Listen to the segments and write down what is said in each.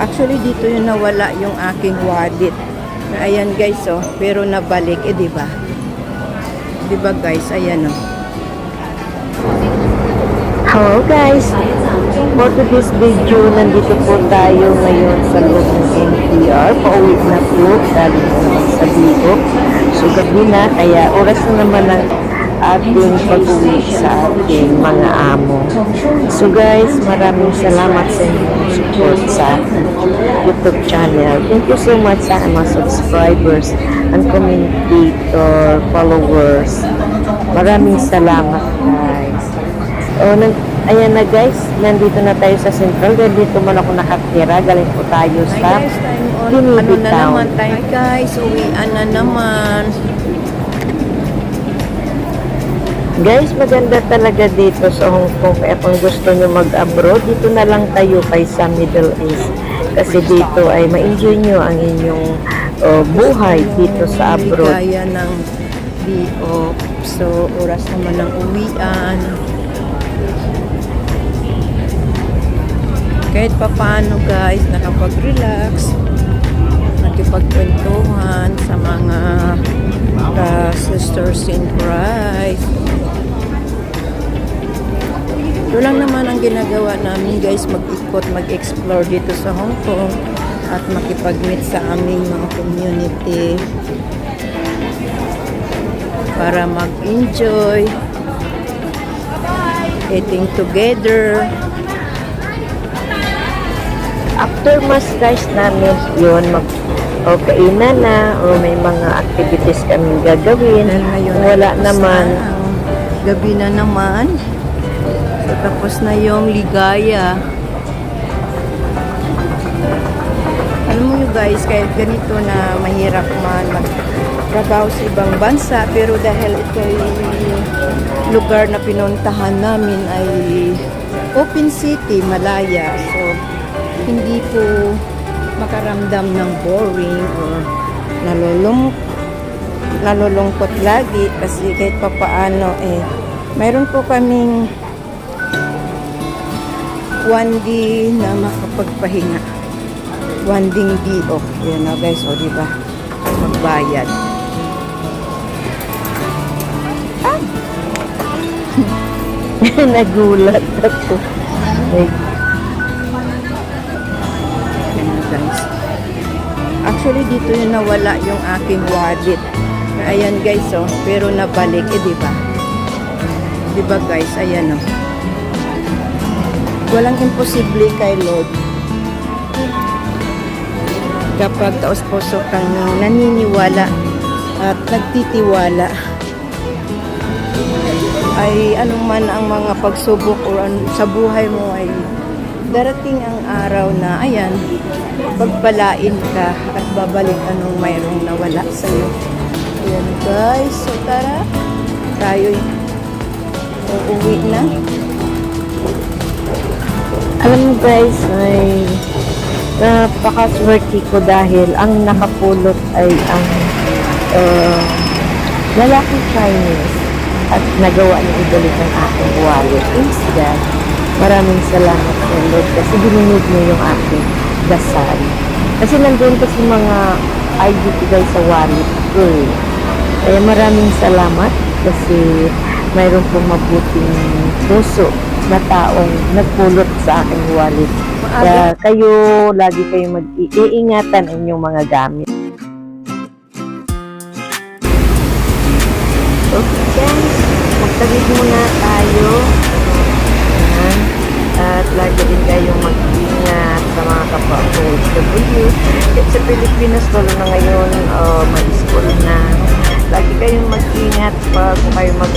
Actually, dito yung nawala yung aking wallet. Ayan guys, oh. Pero nabalik, eh, di ba? Di ba guys? Ayan, oh. Hello guys! For today's video, nandito po tayo ngayon sa loob ng NPR. Pauwi na po, naman sa Bigok. So gabi na, kaya oras na naman ang ating pag-uwi sa ating mga amo. So guys, maraming salamat sa inyong support sa ating YouTube channel. Thank you so much sa mga subscribers and commentator, followers. Maraming salamat guys. O, nag, ayan na guys, nandito na tayo sa Central. Dito man ako nakatira. Galing po tayo Hi sa guys, time on. Ano na naman tayo guys? Uwian na naman. Guys, maganda talaga dito sa Hong Kong. Kaya kung gusto nyo mag-abroad, dito na lang tayo kay sa Middle East. Kasi dito ay ma-enjoy nyo ang inyong oh, buhay dito sa abroad. Ligaya ng B.O. So, oras naman ng uwian. Kahit pa paano guys, nakapag-relax, nakipagkwentuhan sa mga ka-sisters in Christ. Ito lang naman ang ginagawa namin guys, mag-ikot, mag-explore dito sa Hong Kong at makipag-meet sa aming mga community para mag-enjoy eating together. After mas guys namin yun, mag o kainan na o may mga activities kami gagawin. dahil ngayon Kung wala naman, gabi na naman tapos na yung ligaya. Alam mo guys kahit ganito na mahirap man magtrabaho sa ibang bansa pero dahil ito lugar na pinuntahan namin ay open city, Malaya. So hindi po makaramdam ng boring or nalulung nalulungkot lagi kasi kahit papaano eh mayroon po kaming one day na makapagpahinga. One day DO yun na guys o diba magbayad. Nagulat ako. Like, Yun na, guys. Actually dito yung nawala yung aking wallet. Ayan guys oh pero nabalik eh diba diba guys? Ayan oh walang imposible kay Lord. Kapag taos puso kang naniniwala at nagtitiwala ay anuman ang mga pagsubok o sa buhay mo ay darating ang araw na ayan pagpalain ka at babalik anong mayroong nawala sa iyo ayan guys so tara tayo uuwi na alam mo guys, ay napakaswerte ko dahil ang nakapulot ay ang uh, lalaking Chinese at nagawa niya ibalik ang aking wallet. Instead, maraming salamat sa Lord kasi dinunod niya yung aking dasal. Kasi nandun kasi mga ID guys sa wallet ko eh. Maraming salamat kasi mayroon pong mabuting puso na taong nagpulot sa aking wallet. Kaya kayo, lagi kayo mag-iingatan ang inyong mga gamit. Okay guys, magtagid muna tayo. Ayan. At lagi din kayong mag-ingat sa mga kapwa ko OFW. At sa Pilipinas, lalo na ngayon, uh, mag-school na. Lagi kayong mag-ingat pag kayo magdawit,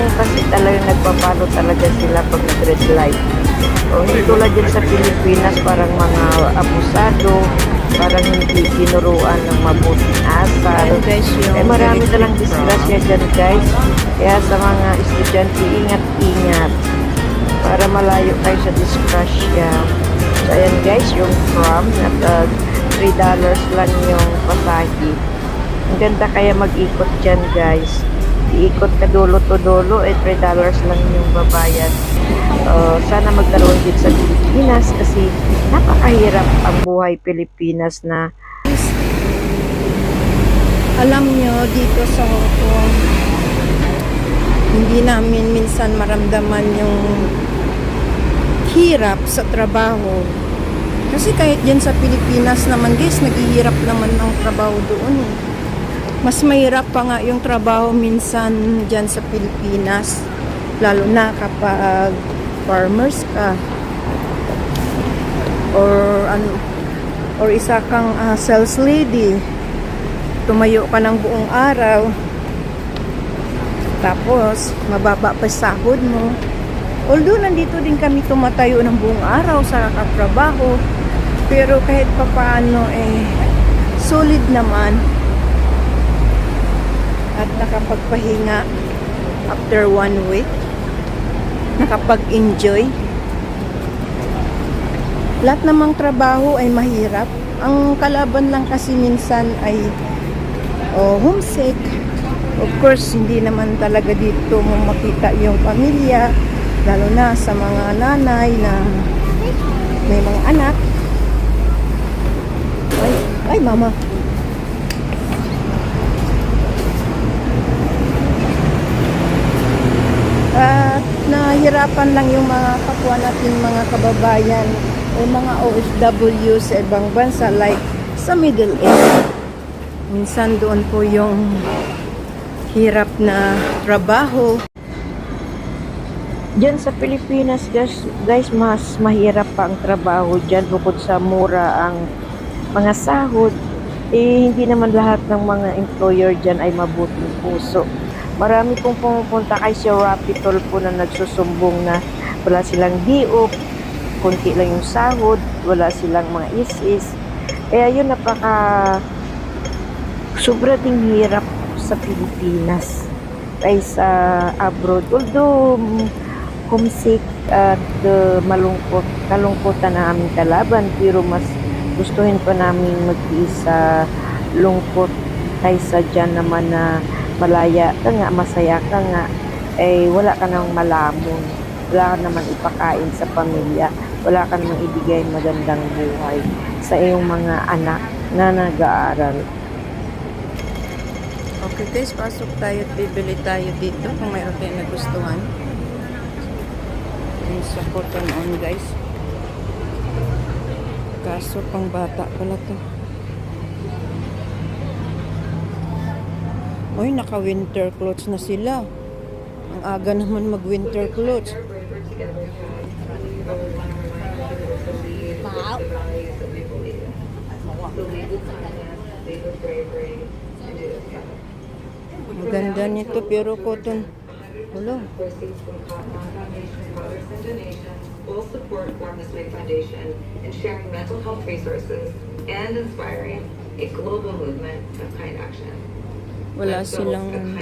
Hong Kong kasi talagang nagpapalo talaga sila pag nag-red light. O hindi tulad dyan sa Pilipinas, parang mga abusado, parang hindi tinuruan ng mabuting asal. Eh marami talang disgrasya dyan guys. Kaya sa mga estudyante, ingat-ingat para malayo kayo sa disgrasya. So ayan guys, yung prom at uh, $3 lang yung pasahe. Ang ganda kaya mag-ikot dyan guys. Iikot ka dulo to dulo, eh, 3 dollars lang yung babayad. Uh, sana magkaroon din sa Pilipinas kasi napakahirap ang buhay Pilipinas na Alam nyo, dito sa Hong Kong, hindi namin minsan maramdaman yung hirap sa trabaho. Kasi kahit dyan sa Pilipinas naman guys, naghihirap naman ang trabaho doon. eh. Mas mahirap pa nga yung trabaho minsan dyan sa Pilipinas. Lalo na kapag farmers ka. Or ano, or isa kang ah, sales lady tumayo ka ng buong araw tapos mababa pa sahod mo although nandito din kami tumatayo ng buong araw sa katrabaho pero kahit papaano eh solid naman at nakapagpahinga after one week nakapag-enjoy lahat namang trabaho ay mahirap ang kalaban lang kasi minsan ay o homesick. Of course, hindi naman talaga dito mo makita yung pamilya, lalo na sa mga nanay na may mga anak. Ay, ay mama. At nahirapan lang yung mga kapwa natin mga kababayan o mga OFW sa ibang bansa like sa Middle East. Minsan doon po yung hirap na trabaho. Diyan sa Pilipinas, guys, guys, mas mahirap pa ang trabaho dyan bukod sa mura ang mga sahod. Eh, hindi naman lahat ng mga employer dyan ay mabuting puso. Marami pong pumupunta kay Sir Rapitol po na nagsusumbong na wala silang diop, kunti lang yung sahod, wala silang mga is-is. Eh, ayun, napaka sobra ding hirap sa Pilipinas kaysa abroad. Although, homesick at uh, malungkot, kalungkutan na aming kalaban, pero mas gustuhin pa namin mag-iis sa lungkot kaysa dyan naman na malaya ka nga, masaya ka nga, eh wala ka nang malamon, wala ka naman ipakain sa pamilya, wala ka namang ibigay magandang buhay sa iyong mga anak na nag-aaral. Okay guys, pasok tayo at bibili tayo dito kung mayroon tayong nagustuhan. Sa cotton on guys. Kaso pang bata pala to. Uy, naka-winter clothes na sila. Ang aga naman mag-winter clothes. Ang ganda nito pero cotton. Donations will support Form This Way Foundation in sharing mental health resources and inspiring a global movement of kind action. Wala silang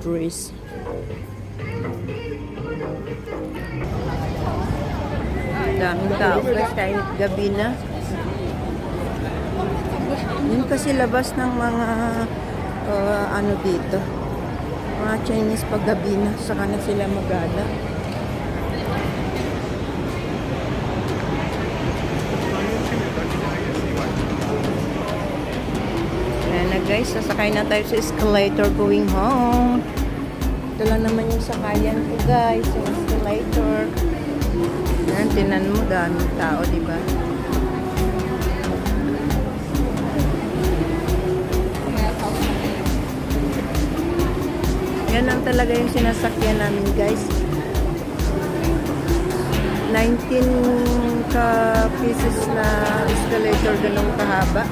dress. Daming tao guys kahit gabi na. Yun kasi labas ng mga uh, ano dito. Mga Chinese pag gabi na. Saka na sila magala. Guys, sasakay na tayo sa escalator going home. Ito lang naman yung sakayan ko guys, yung escalator. Ayan, tinan mo, daming tao, di ba? Yan lang talaga yung sinasakyan namin guys. 19 ka pieces na escalator ganun kahaba.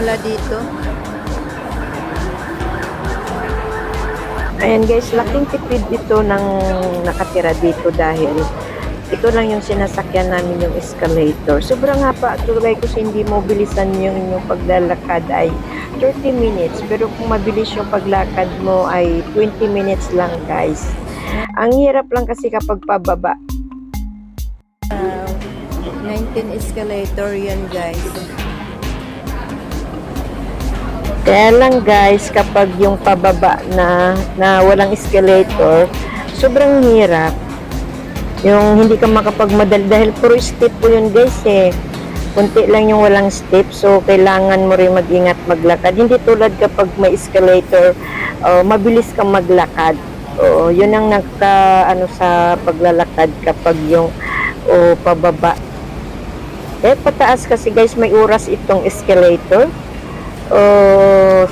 Mula dito. Ayan guys, laking tipid ito ng nakatira dito dahil ito lang yung sinasakyan namin yung escalator. Sobrang haba, tulay ko sa hindi mo bilisan yung inyong paglalakad ay 30 minutes. Pero kung mabilis yung paglakad mo ay 20 minutes lang guys. Ang hirap lang kasi kapag pababa. Uh, 19 mountain escalator yan guys. Kaya lang guys, kapag yung pababa na, na walang escalator, sobrang hirap. Yung hindi ka makapagmadali dahil puro step po yun guys eh. Kunti lang yung walang step, so kailangan mo rin mag-ingat maglakad. Hindi tulad kapag may escalator, oh, mabilis kang maglakad. Oo, yun ang nagka ano sa paglalakad kapag yung oh, pababa. Eh pataas kasi guys may oras itong escalator o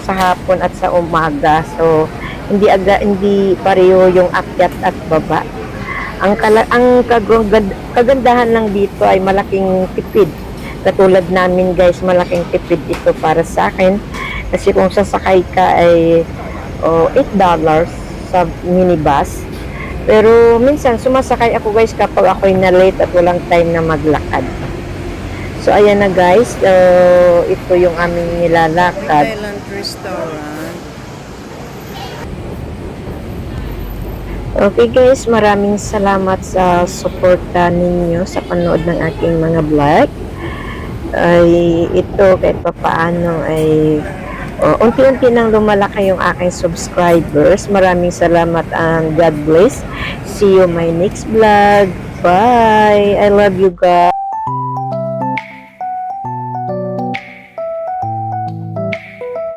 sa hapon at sa umaga. So hindi aga hindi pareho yung akyat at baba. Ang kala, ang kagand- kagandahan lang dito ay malaking tipid. Katulad namin guys, malaking tipid ito para sa akin. Kasi kung sasakay ka ay oh, $8 sa minibus. Pero minsan sumasakay ako guys kapag ako'y na late at walang time na maglakad. So ayan na guys, uh, ito yung aming nilalakad. Thailand restaurant. Okay guys, maraming salamat sa suporta ninyo sa panood ng aking mga vlog. Ay ito kahit pa paano ay unti-unti nang lumalaki yung aking subscribers. Maraming salamat and God bless. See you my next vlog. Bye. I love you guys.